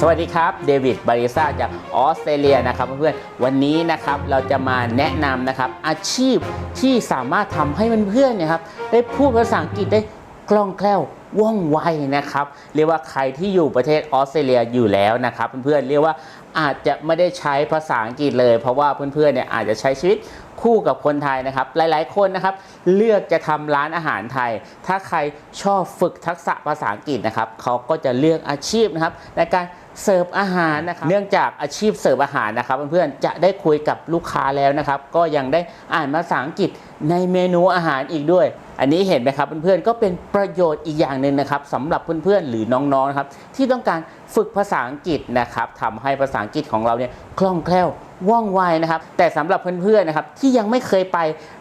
สวัสดีครับ เดวิด บาริซาจากออสเตรเลียนะครับเพื่อนๆ วันนี้นะครับเราจะมาแนะนำนะครับอาชีพที่สามารถทำให้เพื่อนๆเนี่ยครับได้พูดภาษาอังกฤษได้คล่องแคล่วว่องไวนะครับ เรียกว่าใครที่อยู่ประเทศออสเตรเลียอยู่แล้วนะครับเพื่อนๆเรียกว่าอาจจะไม่ได้ใช้ภาษาอังกฤษเลย เพราะว่าเพื่อนๆเนี่ยอาจจะใช้ชีวิต คู่กับคนไทยนะครับ หลายๆ คนนะครับ เลือกจะทำร้านอาหารไทย ถ้าใครชอบฝึกทักษะภาษาอังกฤษนะครับเขาก็จะเลือกอาชีพนะครับในการเสิร์ฟอาหารนะครับ เนื่องจากอาชีพเสิร์ฟอาหารนะครับเพื่อนๆ จะได้คุยกับลูกค้าแล้วนะครับ ก็ยังได้อ่านภาษาอังกฤษในเมนูอาหารอีกด้วย อันนี้เห็นไหมครับเพื่อนๆ ก็เป็นประโยชน์อีกอย่างหนึ่งนะครับสำหรับเพื่อนๆ หรือน้องๆ นะครับที่ต้องการฝึกภาษาอังกฤษนะครับทำให้ภาษาอังกฤษของเราเนี่ยคล่องแคล่ว ว่องไวนะครับ แต่สำหรับเพื่อนๆนะครับที่ยังไม่เคยไป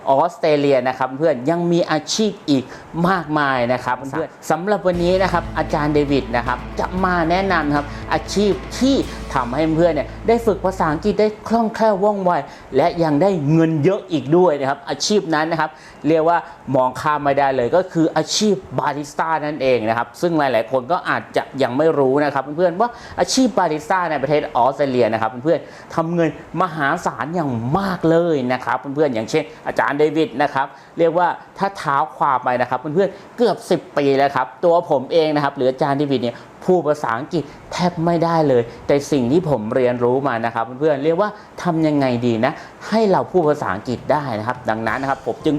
ออสเตรเลียนะครับ เพื่อนยังมีอาชีพอีกมากมายนะครับเพื่อนสำหรับวันนี้นะครับอาจารย์เดวิดนะครับจะมาแนะนำครับอาชีพที่ ทำให้เพื่อนเนี่ยได้ฝึกภาษาอังกฤษได้คล่องแคล่วว่องไว และยังได้เงินเยอะอีกด้วยนะครับ อาชีพนั้นนะครับ เรียกว่ามองข้ามไม่ได้เลยก็คืออาชีพบาริสต้านั่นเองนะครับ ซึ่งหลาย ๆ คนก็อาจจะยังไม่รู้นะครับเพื่อนๆว่าอาชีพบาริสต้าในประเทศออสเตรเลียนะครับเพื่อนๆทำเงินมหาศาลอย่างมากเลยนะครับเพื่อนๆอย่างเช่น อาจารย์เดวิดนะครับเรียกว่าถ้าเท้าความไปนะครับเพื่อนๆเกือบ 10 ปีแล้วครับตัวผมเองนะครับหรืออาจารย์เดวิดเนี่ย พูดภาษาอังกฤษแทบไม่ได้เลย แต่สิ่งที่ผมเรียนรู้มานะครับเพื่อนๆเรียกว่าทำยังไงดีนะ ให้เราพูดภาษาอังกฤษได้นะครับ ดังนั้นนะครับผมจึง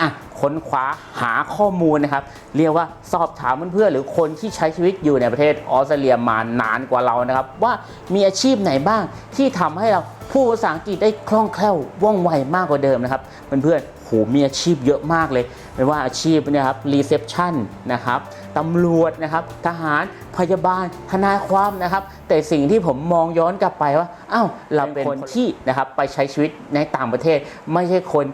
อะค้นคว้าหาข้อมูลนะครับ เรียกว่าสอบถามเพื่อนๆหรือคนที่ใช้ชีวิตอยู่ในประเทศออสเตรเลียมานานกว่าเรานะครับ ว่ามีอาชีพไหนบ้างที่ทำให้เราพูดภาษาอังกฤษได้คล่องแคล่วว่องไวมากกว่าเดิมนะครับเพื่อนๆ โหมีอาชีพเยอะมากเลย ไม่ว่าอาชีพเนะครับรีเซพชันนะครับตำรวจนะครับทหารพยาบาลทนายความนะครับ แต่สิ่งที่ผมมองย้อนกลับไปว่าอ้าวเราเป็นคนที่นะครับไปใช้ชีวิตในต่างประเทศ ไม่ใช่คน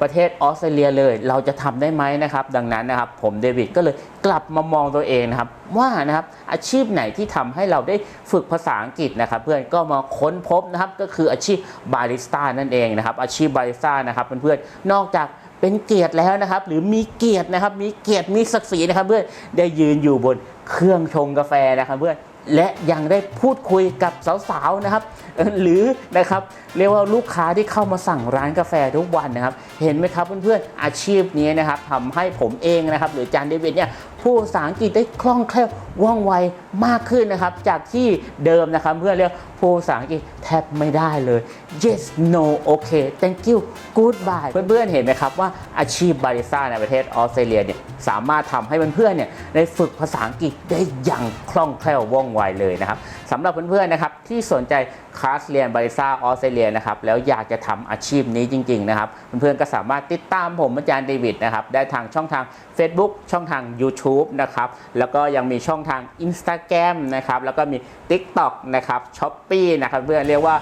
ประเทศออสเตรเลียเลย เราจะทำได้ไหมนะครับ ดังนั้นนะครับ ผมเดวิดก็เลยกลับมามองตัวเองนะครับ ว่านะครับอาชีพไหนที่ทำให้เราได้ฝึกภาษาอังกฤษนะครับ เพื่อนก็มาค้นพบนะครับ ก็คืออาชีพบาริสต้านั่นเองนะครับ อาชีพบาริสต้านะครับเพื่อนๆนอกจากเป็นเกียรติแล้วนะครับ หรือมีเกียรตินะครับ มีเกียรติมีศักดิ์ศรีนะครับ เพื่อนได้ยืนอยู่บนเครื่องชงกาแฟนะครับเพื่อน และยังได้พูดคุยกับสาวๆนะครับ หรือนะครับเรียกว่าลูกค้าที่เข้ามาสั่งร้านกาแฟทุกวันนะครับ เห็นไหมครับเพื่อนๆอาชีพนี้นะครับทำให้ผมเองนะครับ หรือจานเดวิดเนี่ย พูดภาษาอังกฤษได้คล่องแคล่วว่องไวมากขึ้นนะครับ จากที่เดิมนะครับเพื่อนเรียกพูดภาษาอังกฤษแทบไม่ได้เลย yes no okay thank you goodbye เพื่อนๆเห็นไหมครับว่าอาชีพบาริสต้าในประเทศออสเตรเลียเนี่ยสามารถทำให้เพื่อนๆเนี่ยได้ฝึกภาษาอังกฤษได้อย่างคล่องแคล่วว่องไวเลยนะครับสำหรับเพื่อนๆนะครับที่สนใจ คลาสเรียนบริสต้าออสเตรเลียนะครับแล้วอยากจะทำอาชีพนี้จริง ๆ นะครับ เพื่อนๆก็สามารถติดตามผมอาจารย์เดวิดนะครับได้ทางช่องทาง Facebook ช่องทาง YouTube นะครับแล้วก็ยังมีช่องทาง Instagram นะครับแล้วก็มี TikTok นะครับ s h อ p e e นะครับเพื่อนเรียกว่า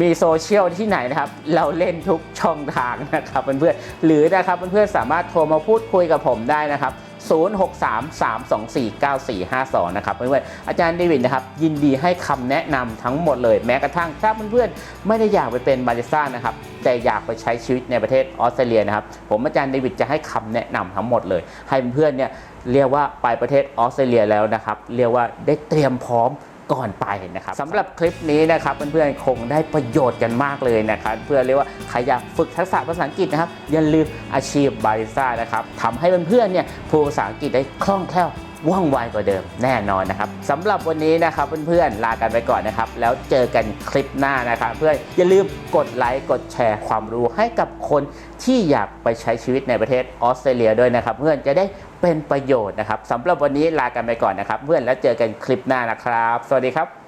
มีโซเชียลที่ไหนนะครับเราเล่นทุกช่องทางนะครับเพื่อนๆหรือนะครับเพื่อนๆสามารถโทรมาพูดคุยกับผมได้นะครับ 0633249452 นะครับเพื่อนๆอาจารย์เดวิดนะครับยินดีให้คำแนะนำทั้งหมดเลยแม้กระทั่งถ้าเพื่อนๆไม่ได้อยากไปเป็นบาริสต้านะครับแต่อยากไปใช้ชีวิตในประเทศออสเตรเลียนะครับผมอาจารย์เดวิดจะให้คำแนะนำทั้งหมดเลย ให้เพื่อนๆเนี่ยเรียกว่าไปประเทศออสเตรเลียแล้วนะครับเรียกว่าได้เตรียมพร้อม ก่อนไปนะครับสำหรับคลิปนี้นะครับเพื่อนๆคงได้ประโยชน์กันมากเลยนะครับเพื่อเรียกว่าใครอยากฝึกทักษะภาษาอังกฤษนะครับอย่าลืมอาชีพบาริสต้านะครับทำให้เพื่อนๆเนี่ยพูดภาษาอังกฤษได้คล่องแคล่ว ว่องไวกว่าเดิมแน่นอนนะครับสำหรับวันนี้นะครับเพื่อนๆลากันไปก่อนนะครับ แล้วเจอกันคลิปหน้านะครับ เพื่อนอย่าลืมกดไลค์กดแชร์ความรู้ให้กับคนที่อยากไปใช้ชีวิตในประเทศออสเตรเลียด้วยนะครับ เพื่อนจะได้เป็นประโยชน์นะครับสำหรับวันนี้ลากันไปก่อนนะครับ เพื่อนแล้วเจอกันคลิปหน้านะครับ สวัสดีครับ